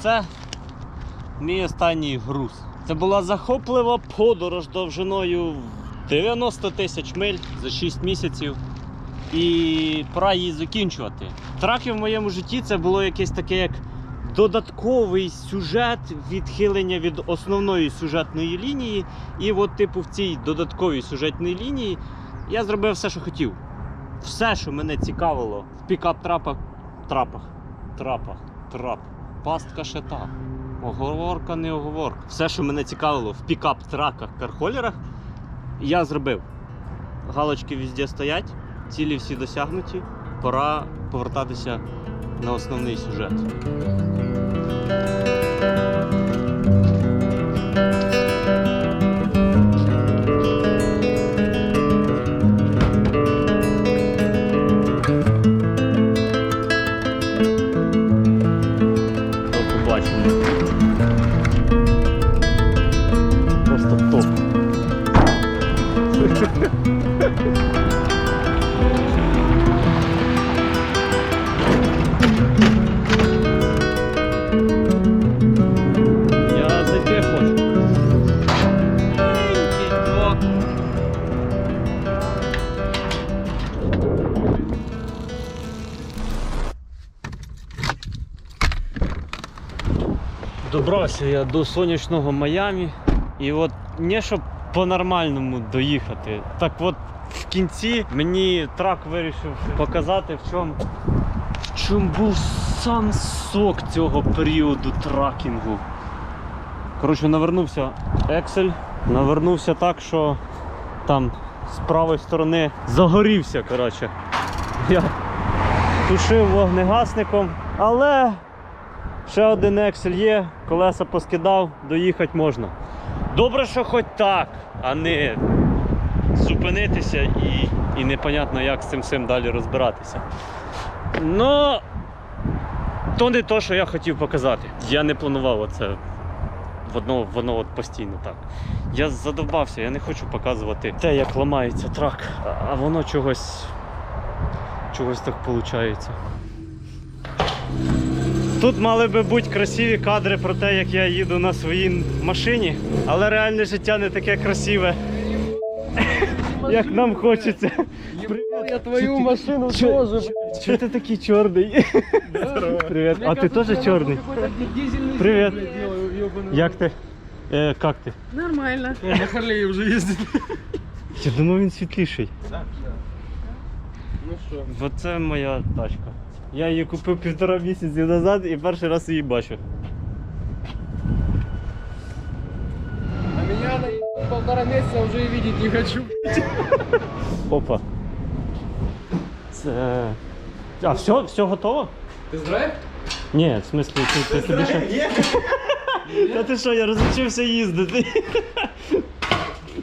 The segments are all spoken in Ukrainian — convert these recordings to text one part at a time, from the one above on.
це мій останній груз. Це була захоплива подорож довжиною 90 тисяч миль за 6 місяців. І пора її закінчувати. Траки в моєму житті це було якесь таке як додатковий сюжет, відхилення від основної сюжетної лінії. І от, типу, в цій додатковій сюжетній лінії я зробив все, що хотів. Все, що мене цікавило в пікап-трапах, трапах, трапах, трап, пастка ще та. Оговорка, не оговорка. Все, що мене цікавило в пікап-траках, кархолерах, я зробив. Галочки везде стоять, цілі всі досягнуті. Пора повертатися на основний сюжет. Добрався я до сонячного Майамі. І от не щоб по-нормальному доїхати. Так от в кінці мені трак вирішив показати, в чому, в чому був сам сок цього періоду тракінгу. Коротше, навернувся Excel, навернувся так, що там з правої сторони загорівся. Коротше. Я тушив вогнегасником, але ще один Excel є, колеса поскидав, доїхати можна. Добре, що хоч так, а не зупинитися і, і непонятно, як з цим всім далі розбиратися. Ну, то не то, що я хотів показати. Я не планував оце воно, воно от постійно так. Я задовбався, я не хочу показувати те, як ламається трак, а воно чогось, чогось так виходить. Тут мали би бути красиві кадри про те, як я їду на своїй машині, але реальне життя не таке красиве, як нам хочеться. Я твою машину тоже. Чого ти такий чорний? Привіт. А ти теж чорний? Привет. Як ти? Е, як ти? Нормально. На Харлее уже ездит. Я думав, він світліший. Ну? Бо це моя тачка. Я її купив півтора місяці назад і перший раз її бачу. А меня на полтора месяца уже и видеть не хочу. Опа. Це. А, все, все готово? Тест-драйв? Ні, в смислі, ти, ти тобі ще. Та ти що, я розучився їздити.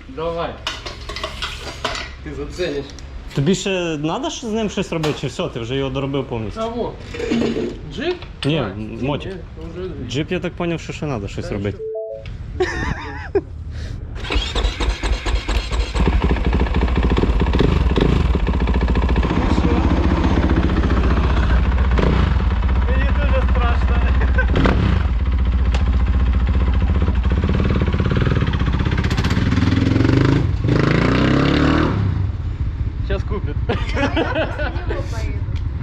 Давай. Ты заценишь. Тобі ще треба з ним щось робити, чи все, ти вже його доробив повністю? Кого? Джип? Ні, мотик. Джип, я так зрозумів, що ще треба щось робити. Мені дуже страшно. Сейчас купит.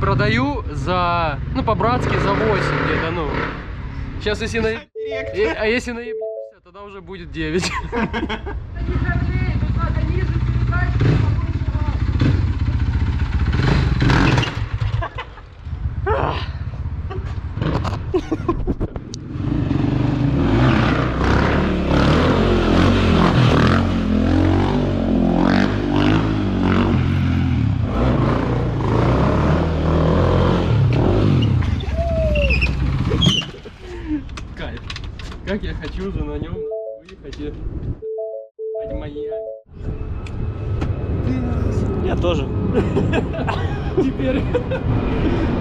Продаю за, ну по-братски за 8 где-то, ну. Сейчас если на... Э, А если наебнешься, тогда уже будет 9. Как я хочу же на нем выехать и Майами. Я тоже. Теперь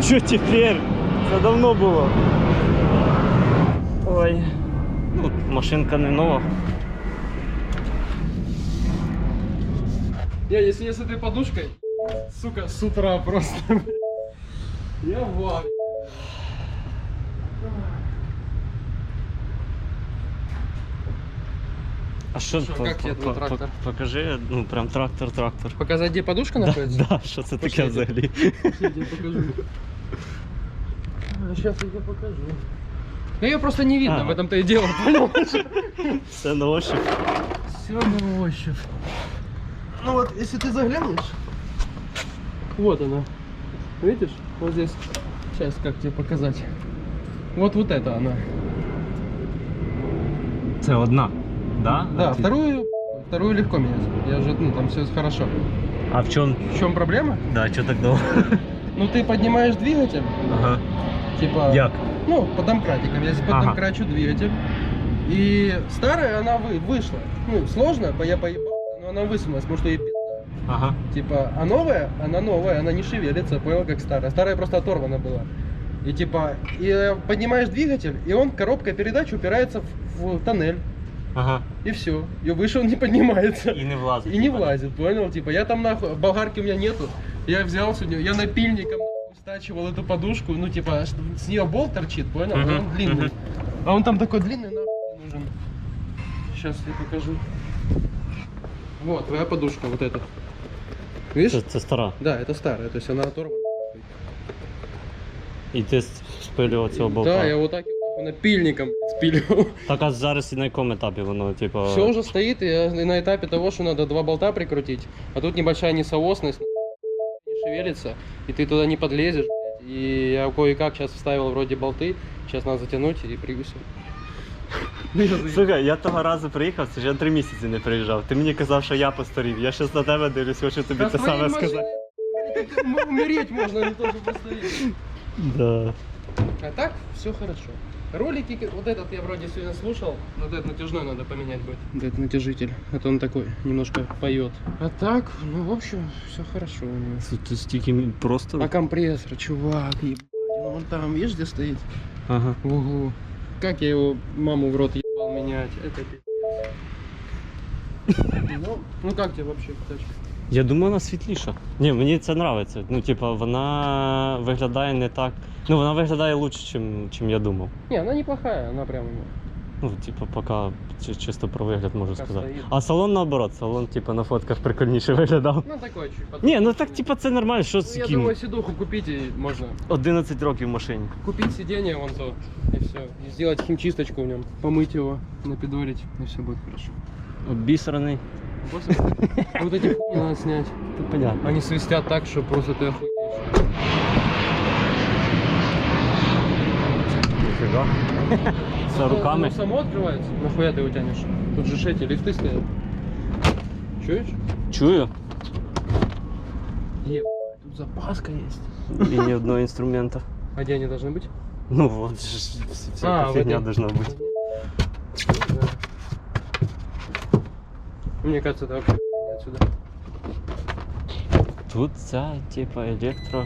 Що тепер? Це давно було. Ой. Ну, машинка не нова. Я, если я с этой подушкой, сука, с утра просто. Я в А що, Що, по- як тебе по- твій по- трактор? Покажи, ну прям трактор, трактор. Показать, где подушка находится? да, що це таке Пошлите. взагалі? Я тебе покажу. Сейчас я тебе покажу. Ну ее просто не видно, А. в этом-то и дело? Все на ощупь. Все на ощупь. Ну вот, если ты заглянешь, вот она. Видишь? Вот здесь. Сейчас как тебе показать. Вот вот это она. Це одна. Да? Да, А ти- вторую, вторую легко менять. Я же, ну там все хорошо. А в чому? В чем проблема? Да, що так довго? Ну ты поднимаешь двигатель, Ага. типа. Як? Ну, по домкратикам. Я Ага. поддомкрачу двигатель. И старая она вы, вышла. Ну, сложно, я поебал, но она высунулась, потому что ей. Ага. Типа, а новая, она новая, она не шевелится, понял, как старая. Старая просто оторвана была. И типа, и э, поднимаешь двигатель, и он, коробка передач упирается в, в тоннель. Ага. И все. И выше он не поднимается. І не влазить. И не типа, влазит, понял? Типа, я там нахуй, болгарки у меня нету. Я взял сегодня, я напильником нахуй стачивал эту подушку, ну типа, с нее болт торчит, понял? А он длинный. мгм. А он там такой длинный, нахуй не нужен. Сейчас я покажу. Вот, твоя подушка, вот эта. Видишь? Це, це стара. Да, это старая, то есть она оторвана. І ти спилював цього болта. Да, я вот так нахуй, напильником спиливал. Так а зараз і на якому етапі воно, типу. Все уже стоит, и я на этапе того, что надо два болта прикрутить, а тут небольшая несоосность, не шевелится, и ты туда не подлезешь, блядь. И я кое-как сейчас вставил вроде болты, сейчас надо затянуть и привесил. Слухай, я того разу приїхав, це ж я три місяці не приїжджав. Ти мені казав, що я постарів. Я щас на тебе дивлюсь, хочу тобі те саме сказати. Умереть можно, а не то, что постареть. Да. А так, все хорошо. Ролики, вот этот я вроде сегодня слушал, но вот этот натяжной надо поменять будет. Вот этот натяжитель, а то он такой немножко поет. А так, ну в общем, все хорошо у него. Тут стільки просто. А компрессор, чувак, ебать, он вон там, видишь, где стоит? Ага. В углу. Как я его маму в рот ебал менять, это пиздец. Ну, ну как тебе вообще тачка? Я думаю, вона світліша. Ні, мені це подобається. Ну, типа, вона виглядає не так. Ну, вона виглядає лучше, чим, чим я думав. Не, она неплохая, она прям... Ну, типа, поки чи- чисто про вигляд можу Пока сказати. стоїть. А салон наоборот, салон, типа, на фотках прикольніше виглядав. Ну такой чуть под- Ні, ну так типа це нормально, що з Ну, я ким? думаю, сидуху купить и можно 11 років в машині. купить сиденье вон то и все. И сделать химчисточку в нем, помыть его, напидорить, и все будет хорошо. Обісраний. Просто вот эти хуйни надо снять. Тут понятно. Они свистят так, что просто ты охуеешь. Ніфіга. Все руками. Оно само открывается? Нахуя ты его тянешь? Тут же ж эти лифты стоят. Чуешь? Чую. Ебать, тут запаска есть. І ні одного інструмента. А где они должны быть? Ну вот, ж- ж- всяка А, в фігня этой- должна бути. Мне кажется, это вообще отсюда. Тут ця, типа, електро.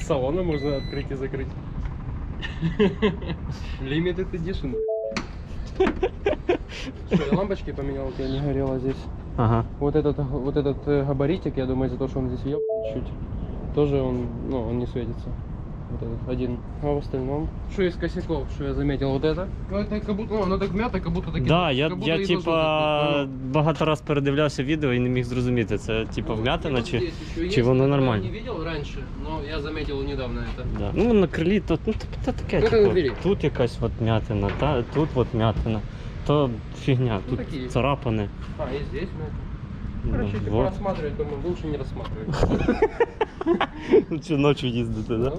С салона можно открыть и закрыть. Limited edition. Что, я лампочки поменял, тебя не горело здесь. Ага. Вот этот, вот этот э, габаритик, я думаю, из-за того, что он здесь ебаный чуть, тоже он, ну, он не светится. Вот этот один. А в остальном, что из косяков, что я заметил, вот это. Ну, это как будто, ну, оно так мято, как будто такие. Да, я, как будто я и должно типа так быть, багато раз передивлявся відео і не міг зрозуміти, це типа понял? вмятина И чи. вот здесь еще чи есть, воно которое я нормально? не видел раньше, но я заметил недавно это. Да. Ну на крилі то, ну, то, то таке, Ну, це на типу, двері. тут якась от м'ятина, та, тут от м'ятина. То фігня, Ну, тут такі. царапини. А, и здесь, ну, Ну, Короче, типа вот. рассматривать, думаю, лучше не рассматривать. Чи ночі не рассматривать.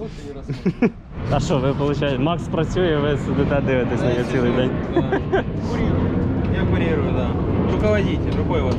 А що, ви виходить, Макс працює, ви сидите дивитесь на нього цілий день. Я курирую, да. Руководитель, рукой вот.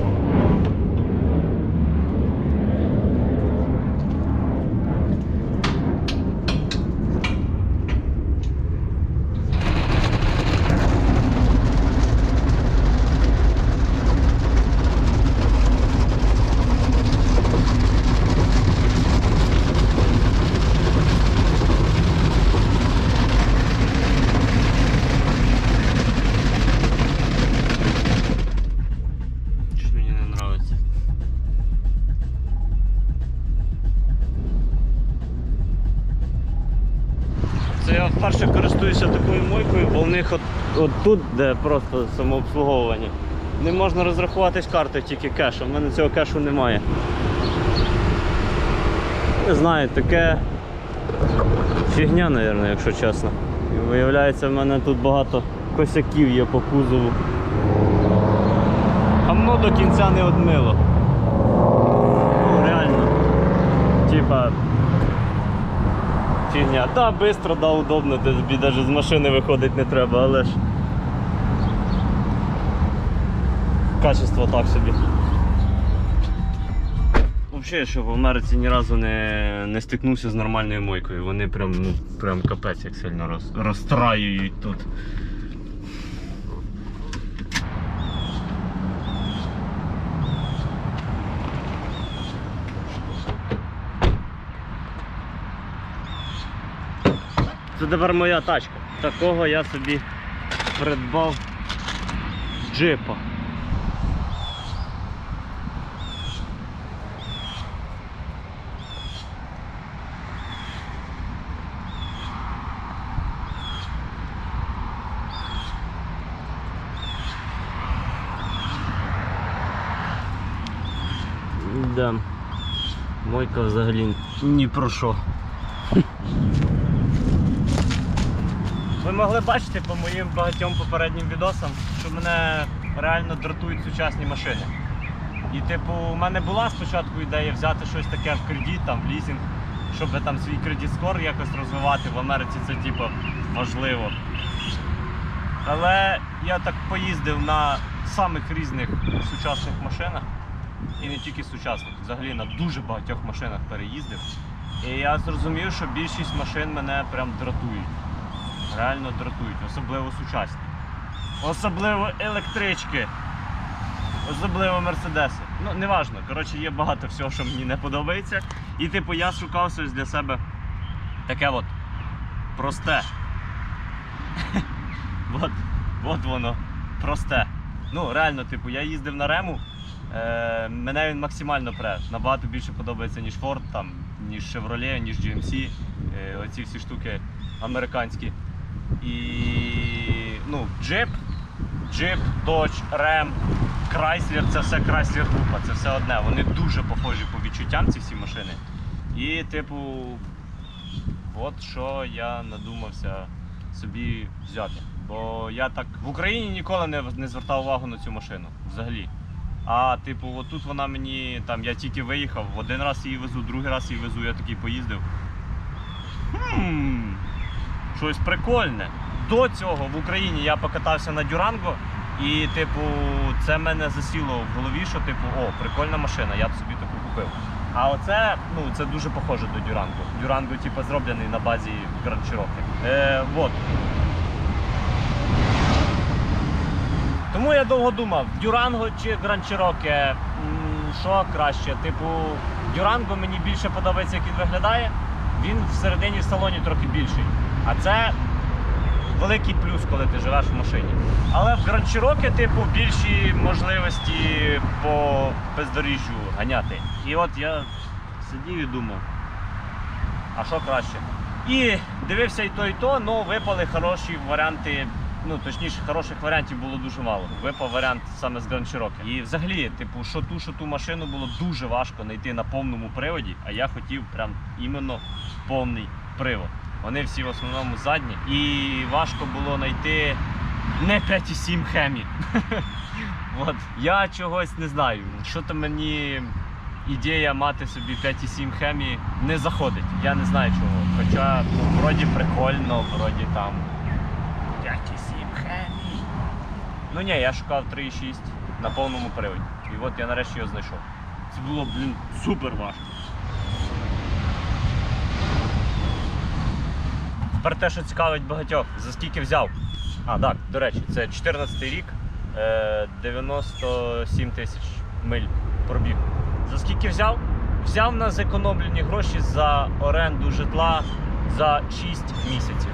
Них от, от тут, де просто самообслуговування, не можна розрахуватись картою, тільки кешем. У мене цього кешу немає. Не знаю, таке фігня, мабуть, якщо чесно. І виявляється, в мене тут багато косяків є по кузову. Гамно до кінця не одмило. Ну, реально. Типа. Фігня. Та, швидко, да, удобно, тобі навіть з машини виходить не треба, але ж. Качество так собі. Взагалі, що в Америці ні разу не, не стикнувся з нормальною мойкою. Вони прям, ну, прям капець як сильно роз, розстраюють тут. Це тепер моя тачка. Такого я собі придбав джипа. Да. Мойка взагалі ні про що. Ви могли бачити по моїм багатьом попереднім відосам, що мене реально дратують сучасні машини. І типу, у мене була спочатку ідея взяти щось таке в кредит, там, в лізинг, щоб там свій кредит скор якось розвивати. В Америці це типу важливо. Але я так поїздив на самих різних сучасних машинах. І не тільки сучасних, взагалі на дуже багатьох машинах переїздив. І я зрозумів, що більшість машин мене прям дратують. Реально дратують, особливо сучасні. Особливо електрички. Особливо мерседеси. Ну, неважно. Коротше, є багато всього, що мені не подобається. І типу я шукав щось для себе таке от просте. от, от воно. Просте. Ну, реально, типу, я їздив на рему. Е, мене він максимально пре. Набагато більше подобається, ніж Ford, там, ніж Chevrolet, ніж GMC. Е, оці всі штуки американські. І ну, джип, джип, Dodge, Ram, Chrysler, це все Chrysler група, це все одне. Вони дуже похожі по відчуттям, ці всі машини. І, типу, от що я надумався собі взяти. Бо я так в Україні ніколи не, не звертав увагу на цю машину взагалі. А типу, от тут вона мені там, я тільки виїхав, один раз її везу, другий раз її везу, я такий поїздив. Хм, щось прикольне. До цього в Україні я покатався на Дюранго, і, типу, це мене засіло в голові, що типу, о, прикольна машина, я б собі таку купив. А оце, ну, це дуже похоже до Дюранго. Дюранго, типу, зроблений на базі Grand Cherokee. Е, вот. Тому я довго думав, Дюранго чи Grand Cherokee, що краще. Типу, Дюранго мені більше подобається, як він виглядає. Він всередині в салоні трохи більший. А це великий плюс, коли ти живеш в машині. Але в Cherokee, типу, більші можливості по бездоріжжю ганяти. І от я сидів і думав, а що краще? І дивився і то, і то, але випали хороші варіанти. Ну, точніше, хороших варіантів було дуже мало. Випав варіант саме з Cherokee. І взагалі, типу, що ту, що ту машину було дуже важко знайти на повному приводі, а я хотів прям іменно повний привод. Вони всі в основному задні. І важко було знайти не 5,7 хемі. От. Я чогось не знаю. Що то мені ідея мати собі 5,7 хемі не заходить. Я не знаю чого. Хоча ну, вроді прикольно, вроді там 5,7 хемі. Ну ні, я шукав 3,6 на повному приводі. І от я нарешті його знайшов. Це було, блін, супер важко. Тепер те, що цікавить багатьох, за скільки взяв. А, так, до речі, це 14 рік, е, 97 тисяч миль пробіг. За скільки взяв? Взяв на зекономлені гроші за оренду житла за 6 місяців.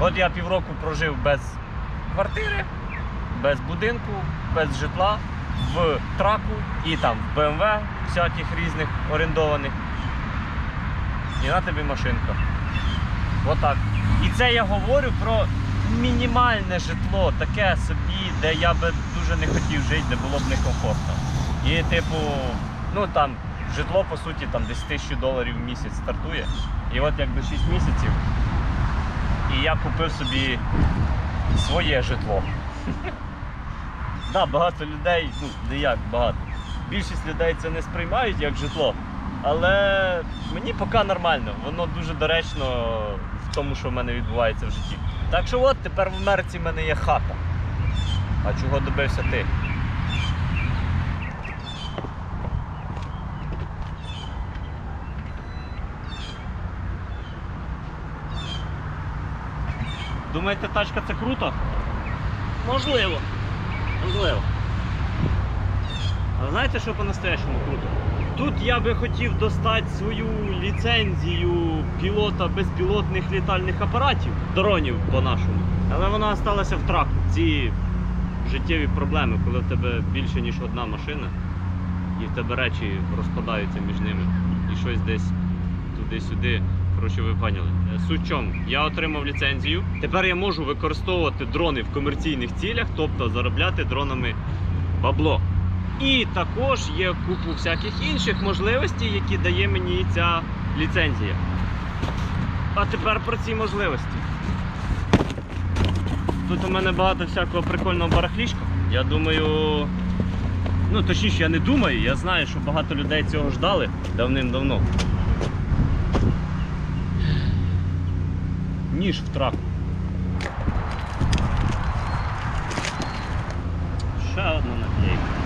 От я півроку прожив без квартири, без будинку, без житла, в траку і там в БМВ всяких різних орендованих. І на тобі машинка. Отак. І це я говорю про мінімальне житло, таке собі, де я би дуже не хотів жити, де було б некомфортно. І типу, ну там житло по суті там десь тисячу доларів в місяць стартує. І от якби 6 місяців. І я купив собі своє житло. Да, багато людей, ну не як багато. Більшість людей це не сприймають як житло. Але мені поки нормально, воно дуже доречно тому, що в мене відбувається в житті. Так що от тепер в Америці в мене є хата. А чого добився ти? Думаєте, тачка це круто? Можливо. Можливо. А знаєте, що по-настоящему круто? Тут я би хотів достати свою ліцензію пілота безпілотних літальних апаратів, дронів по-нашому. Але вона залишилася в траку. Ці життєві проблеми, коли в тебе більше ніж одна машина, і в тебе речі розпадаються між ними. І щось десь туди-сюди. Коротше, ви поняли. Е, Суть чому? Я отримав ліцензію. Тепер я можу використовувати дрони в комерційних цілях, тобто заробляти дронами бабло. І також є купу всяких інших можливостей, які дає мені ця ліцензія. А тепер про ці можливості. Тут у мене багато всякого прикольного барахлішка. Я думаю. Ну, точніше, я не думаю, я знаю, що багато людей цього ждали давним-давно. Ніж в траку. Ще одна наклейка.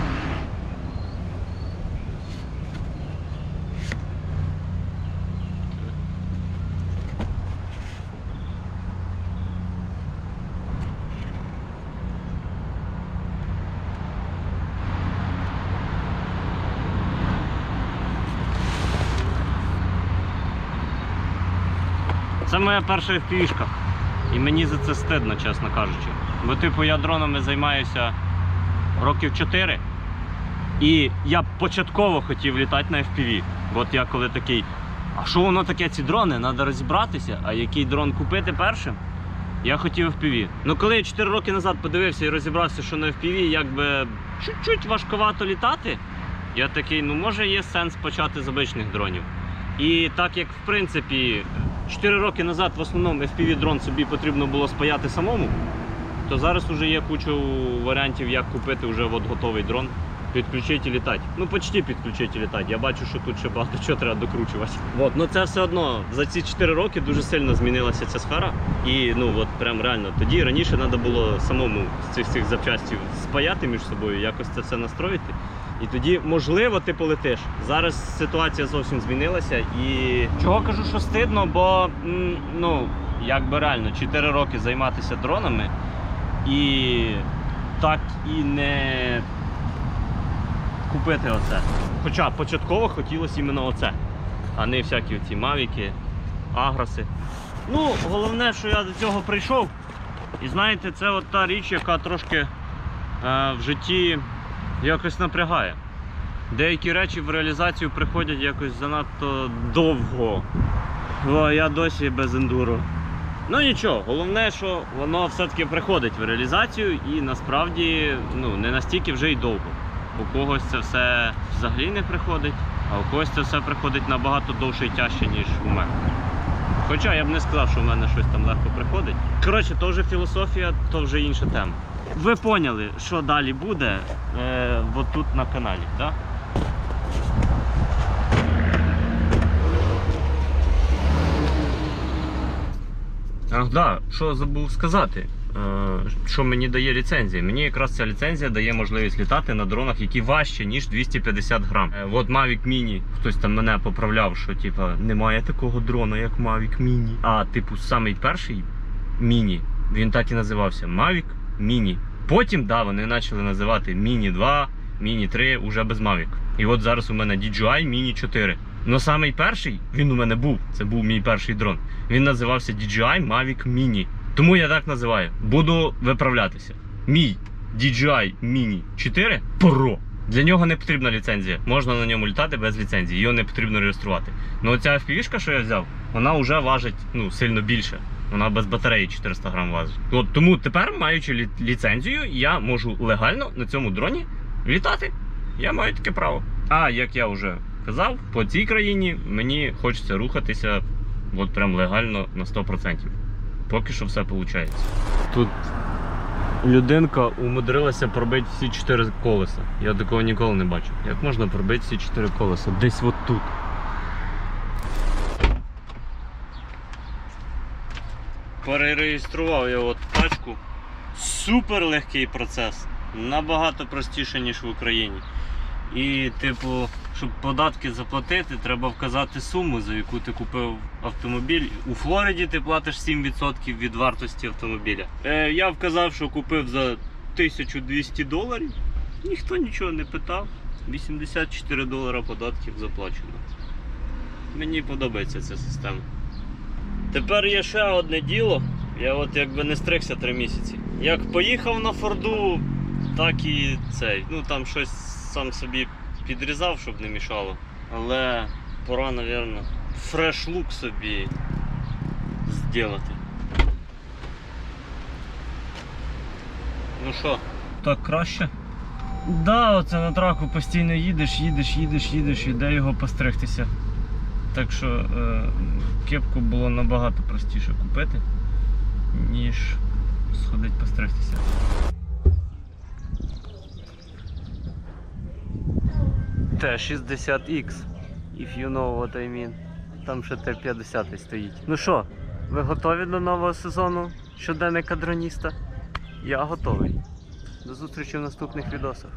Це моя перша FPV-шка. І мені за це стидно, чесно кажучи. Бо, типу, я дронами займаюся років 4. І я початково хотів літати на FPV. Бо от я коли такий, а що воно таке ці дрони? Треба розібратися, а який дрон купити першим? Я хотів FPV. Ну коли я 4 роки назад подивився і розібрався, що на FPV якби чуть-чуть важковато літати, я такий, ну може є сенс почати з обичних дронів. І так як в принципі 4 роки назад в основному FPV дрон собі потрібно було спаяти самому, то зараз вже є куча варіантів, як купити вже от готовий дрон, підключити і літати. Ну почти підключити і літати. Я бачу, що тут ще багато чого треба докручувати. От, ну це все одно за ці 4 роки дуже сильно змінилася ця сфера. І ну от прям реально тоді раніше треба було самому з цих цих запчастів спаяти між собою, якось це все настроїти. І тоді, можливо, ти полетиш. Зараз ситуація зовсім змінилася. І чого кажу, що стидно, бо ну, якби реально 4 роки займатися дронами і так і не купити оце. Хоча початково хотілося іменно оце, а не всякі оці мавіки, агроси. Ну, головне, що я до цього прийшов. І знаєте, це от та річ, яка трошки е, в житті якось напрягає. Деякі речі в реалізацію приходять якось занадто довго. О, я досі без ендуро. Ну нічого, головне, що воно все-таки приходить в реалізацію і насправді ну, не настільки вже й довго. У когось це все взагалі не приходить, а у когось це все приходить набагато довше і тяжче, ніж у мене. Хоча я б не сказав, що в мене щось там легко приходить. Коротше, то вже філософія, то вже інша тема. Ви поняли, що далі буде е, от тут на каналі, так? Ах, да, що забув сказати. Е, що мені дає ліцензія? Мені якраз ця ліцензія дає можливість літати на дронах, які важче, ніж 250 грам. Е, от Mavic Mini, хтось там мене поправляв, що типа немає такого дрона, як Mavic Mini. А типу, самий перший Mini, він так і називався Mavic Mini. Потім, да, вони почали називати Mini 2, Mini 3 уже без Mavic. І от зараз у мене DJI Mini 4. Ну самий перший, він у мене був. Це був мій перший дрон. Він називався DJI Mavic Mini. Тому я так називаю. Буду виправлятися. Мій DJI Mini 4 Pro. Для нього не потрібна ліцензія. Можна на ньому літати без ліцензії, його не потрібно реєструвати. Ну оця FPV, що я взяв, вона вже важить ну, сильно більше. Вона без батареї 400 грам важить. От тому тепер, маючи лі- ліцензію, я можу легально на цьому дроні літати. Я маю таке право. А як я вже казав, по цій країні мені хочеться рухатися от прям легально на 100%. Поки що все виходить. Тут людинка умудрилася пробити всі чотири колеса. Я такого ніколи не бачив. Як можна пробити всі чотири колеса? Десь от тут. Перереєстрував я от тачку. Супер легкий процес. Набагато простіше, ніж в Україні. І, типу, щоб податки заплатити, треба вказати суму, за яку ти купив автомобіль. У Флориді ти платиш 7% від вартості автомобіля. Е, я вказав, що купив за 1200 доларів. Ніхто нічого не питав. 84 долара податків заплачено. Мені подобається ця система. Тепер є ще одне діло. Я от якби не стригся 3 місяці. Як поїхав на Форду, так і цей. Ну там щось сам собі підрізав, щоб не мішало. Але пора, напевно, фреш-лук собі зробити. Ну що, так краще? Да, оце на траку постійно їдеш, їдеш, їдеш, їдеш, і де його постригтися. Так що е, кепку було набагато простіше купити, ніж сходити постригтися. Т-60X, if you know what I mean. Там ще Т-50 стоїть. Ну що, ви готові до нового сезону щоденника дроніста? Я готовий. До зустрічі в наступних відосах.